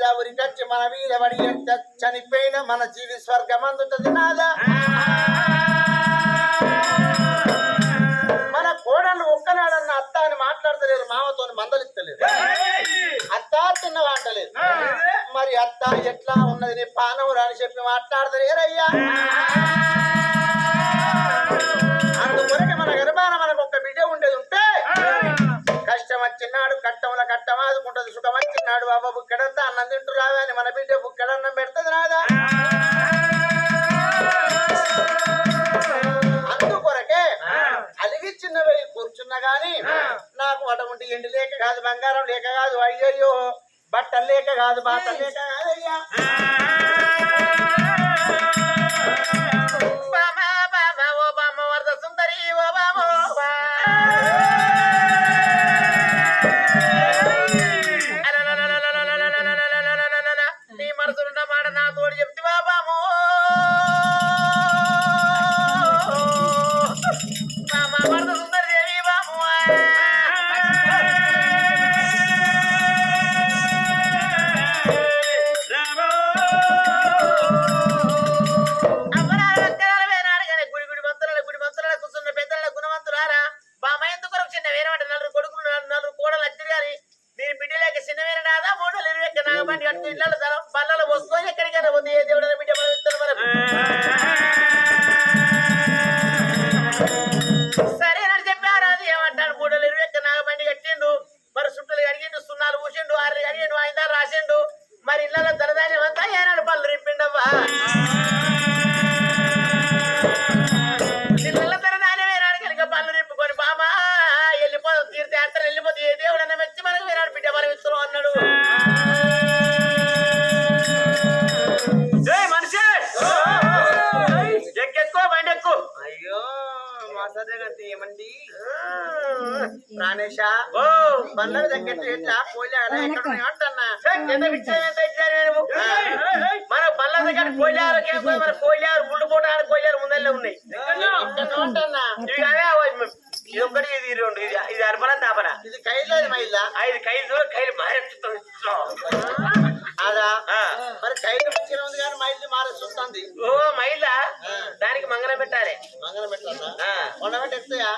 మీద ఉరికొచ్చి మన మీద పడి చనిపోయిన మన జీవి స్వర్గం అందుతుంది నాదా. మన కోడలు ఒక్కనాడన్న అత్త అని మాట్లాడతలేరు మామతో మందలిస్తలేరు అత్త తిన్నవా అంటలేదు మరి అత్త ఎట్లా ఉన్నది నీ పానవురా అని చెప్పి మాట్లాడతలేరయ్యా. వచ్చినాడు కట్టముల కట్టమాదుకుంటది సుఖం వచ్చినాడు బాబా. బుక్కడంతా అన్నం తింటురావా అని మన బిడ్డ బుక్కడన్నం పెడతది రాదా? అందుకొరకే అలిగి చిన్నవి కూర్చున్న గాని నాకు అటువంటి ఎండి లేక కాదు బంగారం లేక కాదు అయ్యయ్యో బట్టలు లేక కాదు బాటలు లేక என்னால గారి ఏమండి? ప్రాణేశ బండ్ల దగ్గర ఎట్లా? ఎక్కడ అంటన్నా. మన బల్ల దగ్గర కోయిలారు మన కోయిలారు ముళ్ళు పోటాలు కోయిలారు ముందల్లే ఉన్నాయి. అంటన్నా? ఇవి ఇది ఒకటి ఇది రెండు ఇది ఇది అర్పణ తాపన. ఇది కైలేదు మైలా ఐదు కైలు కైలు మారేస్తుంది మరి కైలు మంచిగా ఉంది కానీ మైల్ని మారేస్తుంది ఓ మైల దానికి మంగళం పెట్టాలి. మంగళం పెట్టన్నా ఆ. కొండ పెట్టి ఎక్కుతాయా